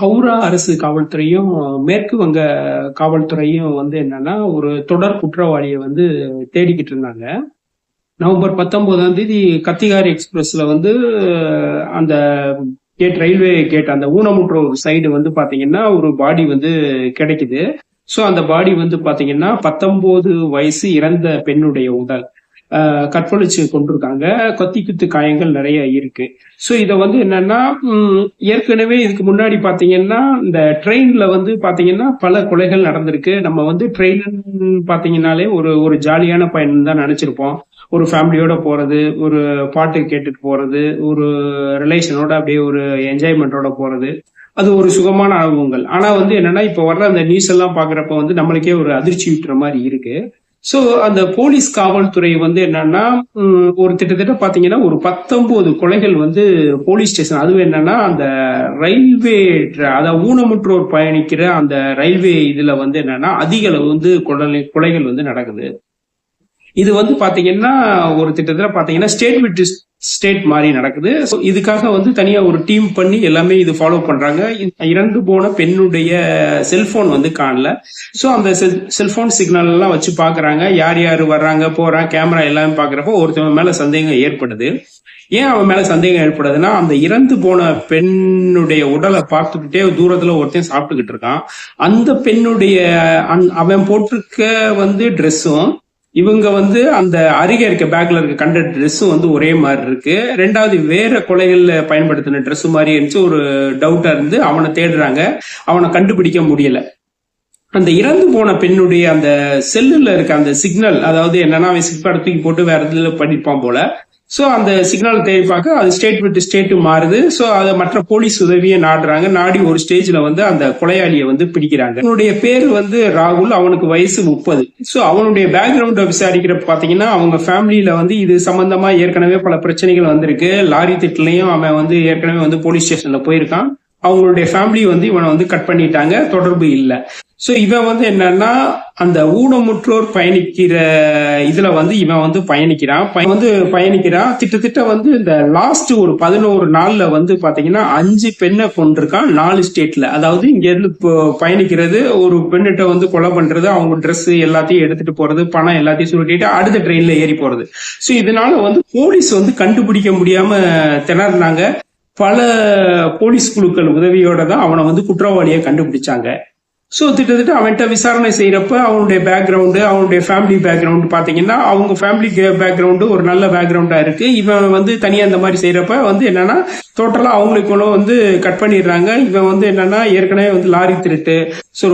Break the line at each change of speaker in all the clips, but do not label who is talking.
ஹவுரா அரசு காவல்துறையும் மேற்கு வங்க காவல்துறையும் வந்து என்னன்னா ஒரு தொடர் குற்றவாளியை வந்து தேடிக்கிட்டு இருந்தாங்க. நவம்பர் பத்தொன்பதாம் தேதி கத்திகாரி எக்ஸ்பிரஸ்ல வந்து அந்த கேட் ரயில்வே கேட் அந்த ஊனமுற்றோர் சைடு வந்து பாத்தீங்கன்னா ஒரு பாடி வந்து கிடைக்குது. ஸோ அந்த பாடி வந்து பாத்தீங்கன்னா பத்தொன்பது வயசு இறந்த பெண்ணுடைய உடல். கற்பழிச்சு கொண்டிருக்காங்க. கொத்தி குத்து காயங்கள் நிறைய இருக்கு. ஸோ இதை வந்து என்னன்னா ஏற்கனவே இதுக்கு முன்னாடி பாத்தீங்கன்னா இந்த ட்ரெயின்ல வந்து பாத்தீங்கன்னா பல கொலைகள் நடந்திருக்கு. நம்ம வந்து ட்ரெயின் பாத்தீங்கன்னாலே ஒரு ஒரு ஜாலியான பயணம் தான் நினைச்சிருப்போம். ஒரு ஃபேமிலியோட போறது ஒரு பாட்டு கேட்டுட்டு போறது ஒரு ரிலேஷனோட அப்படியே ஒரு என்ஜாய்மெண்டோட போறது. அது ஒரு சுகமான அனுபவங்கள். ஆனா வந்து என்னன்னா இப்ப வர்ற அந்த நியூஸ் எல்லாம் பாக்குறப்ப வந்து நம்மளுக்கே ஒரு அதிர்ச்சி விட்டுற மாதிரி இருக்கு. சோ அந்த போலீஸ் காவல்துறை வந்து என்னன்னா ஒரு திட்டத்தட்ட பாத்தீங்கன்னா ஒரு பத்தொன்பது கொலைகள் வந்து போலீஸ் ஸ்டேஷன் அதுவும் என்னன்னா அந்த ரயில்வே அதாவது ஊனமுற்றோர் பயணிக்கிற அந்த ரயில்வே இதுல வந்து என்னன்னா அதிக அளவு வந்து கொலை கொலைகள் வந்து நடக்குது. இது வந்து பாத்தீங்கன்னா ஒரு திட்டத்தில் பாத்தீங்கன்னா ஸ்டேட் விட்டு ஸ்டேட் மாதிரி நடக்குது. ஸோ இதுக்காக வந்து தனியா ஒரு டீம் பண்ணி எல்லாமே இது ஃபாலோ பண்றாங்க. இறந்து போன பெண்ணுடைய செல்போன் வந்து காணல. சோ அந்த செல்போன் சிக்னல் எல்லாம் வச்சு பாக்குறாங்க. யார் யார் வர்றாங்க போறாங்க கேமரா எல்லாமே பாக்குறப்போ ஒருத்தவங்க மேல சந்தேகம் ஏற்படுது. ஏன் அவன் மேல சந்தேகம் ஏற்படுதுன்னா அந்த இறந்து போன பெண்ணுடைய உடலை பார்த்துக்கிட்டே தூரத்துல ஒருத்தன் சாப்பிட்டுக்கிட்டு இருக்கான். அந்த பெண்ணுடைய அவன் போட்டிருக்க வந்து ட்ரெஸ்ஸும் இவங்க வந்து அந்த அருகே இருக்க பேக்ல இருக்க கண்ட ட்ரெஸ்ஸும் வந்து ஒரே மாதிரி இருக்கு. ரெண்டாவது வேற கொலைகள்ல பயன்படுத்தின ட்ரெஸ் மாதிரி இருந்துச்சு. ஒரு டவுட்டா இருந்து அவனை தேடுறாங்க. அவனை கண்டுபிடிக்க முடியல. அந்த இறந்து போன பெண்ணுடைய அந்த செல்லுல இருக்க அந்த சிக்னல் அதாவது என்னன்னா அவன் சிக்பாட் தூக்கி போட்டு வேற இதுல பண்ணிருப்பான் போல. சோ அந்த சிக்னல் தேடி பார்க்க அது ஸ்டேட் விட்டு ஸ்டேட்டு மாறுது. சோ அதை மற்ற போலீஸ் உதவியை நாடுறாங்க. நாடி ஒரு ஸ்டேஜ்ல வந்து அந்த கொலையாளியை வந்து பிடிக்கிறாங்க. அவனுடைய பேர் வந்து ராகுல் அவனுக்கு வயசு முப்பது. சோ அவனுடைய பேக்ரவுண்ட விசாரிக்கிற பாத்தீங்கன்னா அவங்க ஃபேமிலியில வந்து இது சம்பந்தமா ஏற்கனவே பல பிரச்சனைகள் வந்திருக்கு. லாரி திட்டிலையும் அவன் வந்து ஏற்கனவே வந்து போலீஸ் ஸ்டேஷன்ல போயிருக்கான். அவங்களுடைய ஃபேமிலி வந்து இவனை வந்து கட் பண்ணிட்டாங்க. தொடர்பு இல்லை. ஸோ இவன் வந்து என்னன்னா அந்த ஊனமுற்றோர் பயணிக்கிற இதுல வந்து இவன் வந்து பயணிக்கிறான். வந்து பயணிக்கிறான். திட்டத்திட்ட வந்து இந்த லாஸ்ட் ஒரு பதினோரு நாள்ல வந்து பாத்தீங்கன்னா அஞ்சு பெண்ணை கொண்டிருக்கான் நாலு ஸ்டேட்ல அதாவது இங்க இருந்து இப்போ பயணிக்கிறது ஒரு பெண்ணிட்ட வந்து கொலை பண்றது அவங்க ட்ரெஸ் எல்லாத்தையும் எடுத்துட்டு போறது பணம் எல்லாத்தையும் சுருட்டிட்டு அடுத்த ட்ரெயின்ல ஏறி போறது. ஸோ இதனால வந்து போலீஸ் வந்து கண்டுபிடிக்க முடியாம திணறினாங்க. பல போலீஸ் குழுக்கள் உதவியோட தான் அவனை வந்து குற்றவாளியை கண்டுபிடிச்சாங்க. சோ திட்டத்தட்ட அவன்கிட்ட விசாரணை செய்யறப்ப அவனுடைய பேக்ரவுண்டு அவனுடைய ஃபேமிலி பேக்ரவுண்ட் பாத்தீங்கன்னா அவங்க ஃபேமிலி பேக்ரவுண்டு ஒரு நல்ல பேக்ரவுண்டா இருக்கு. இவன் வந்து தனியா இந்த மாதிரி செய்யறப்ப வந்து என்னன்னா டோட்டலாக அவங்களுக்கு கொண்டு வந்து கட் பண்ணிடுறாங்க. இவன் வந்து என்னன்னா ஏற்கனவே வந்து லாரி திருட்டு. ஸோ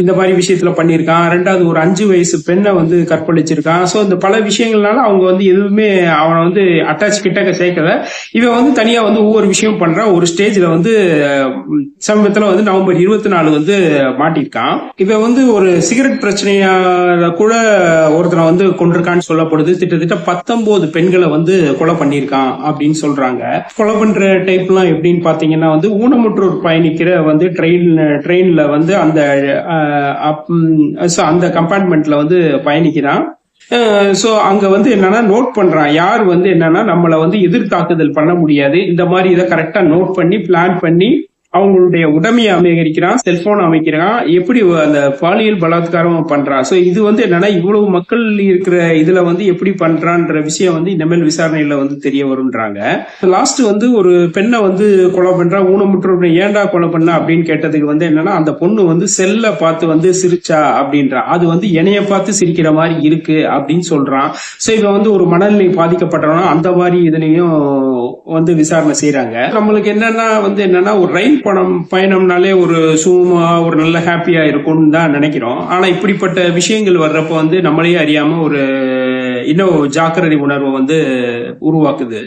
இந்த மாதிரி விஷயத்துல பண்ணியிருக்கான். ரெண்டாவது ஒரு அஞ்சு வயசு பெண்ணை வந்து கற்பழிச்சிருக்கான் ஸோ இந்த பல விஷயங்கள்னால அவங்க வந்து எதுவுமே அவனை வந்து அட்டாச் கிட்டக்க சேர்க்கல. இவன் வந்து தனியா வந்து ஒவ்வொரு விஷயம் பண்றான். ஒரு ஸ்டேஜ்ல வந்து சமீபத்தில் வந்து நவம்பர் இருபத்தி நாலு வந்து மாட்டிருக்கான் இவன் வந்து ஒரு சிகரெட் பிரச்சனையால கூட ஒருத்தனை வந்து கொண்டிருக்கான்னு சொல்லப்படுது. கிட்டத்தட்ட பத்தொன்பது பெண்களை வந்து கொலை பண்ணியிருக்கான் அப்படின்னு சொல்றாங்க. கொலை பண்ற டைப்லாம் எப்படின்னு பாத்தீங்கன்னா வந்து ஊனமுற்றோர் பயணிக்கிற வந்து ட்ரெயின் ட்ரெயின்ல வந்து அந்த அப்- அந்த கம்பார்ட்மெண்ட்ல வந்து பயணிக்கிறான். சோ அங்க வந்து என்னன்னா நோட் பண்றான். யார் வந்து என்னன்னா நம்மள வந்து எதிர்த்தாக்குதல் பண்ண முடியாது. இந்த மாதிரி இதை கரெக்டா நோட் பண்ணி பிளான் பண்ணி அவங்களுடைய உடமையை அமைகரிக்கிறான் செல்போன் அமைக்கிறான். எப்படி அந்த பாலியல் பலாத்காரம் பண்றான்? சோ இது வந்து என்னன்னா இவ்வளவு மக்கள் இருக்கிற இதுல வந்து எப்படி பண்றான்ற விஷயம் வந்து இனிமேல் விசாரணையில வந்து தெரிய வரும்ன்றாங்க. லாஸ்ட் வந்து ஒரு பெண்ணை வந்து கொலை பண்றா ஊனமுற்றோர் ஏன்டா கொலை பண்ண அப்படின்னு கேட்டதுக்கு வந்து என்னன்னா அந்த பொண்ணு வந்து செல்ல பார்த்து வந்து சிரிச்சா அப்படின்றான் அது வந்து இணைய பார்த்து சிரிக்கிற மாதிரி இருக்கு அப்படின்னு சொல்றான். சோ இவன் வந்து ஒரு மனநிலை பாதிக்கப்பட்டவனா அந்த மாதிரி இதுலயும் வந்து விசாரணை செய்யறாங்க நம்மளுக்கு என்னன்னா வந்து என்னன்னா ஒரு ரயில் பணம் பயணம்னாலே ஒரு சுகமா ஒரு நல்ல ஹாப்பியா இருக்கும்னு தான் நினைக்கிறோம். ஆனா இப்படிப்பட்ட விஷயங்கள் வர்றப்ப வந்து நம்மளே அறியாம ஒரு இன்னும் ஜாக்கிரதை உணர்வை வந்து உருவாக்குது.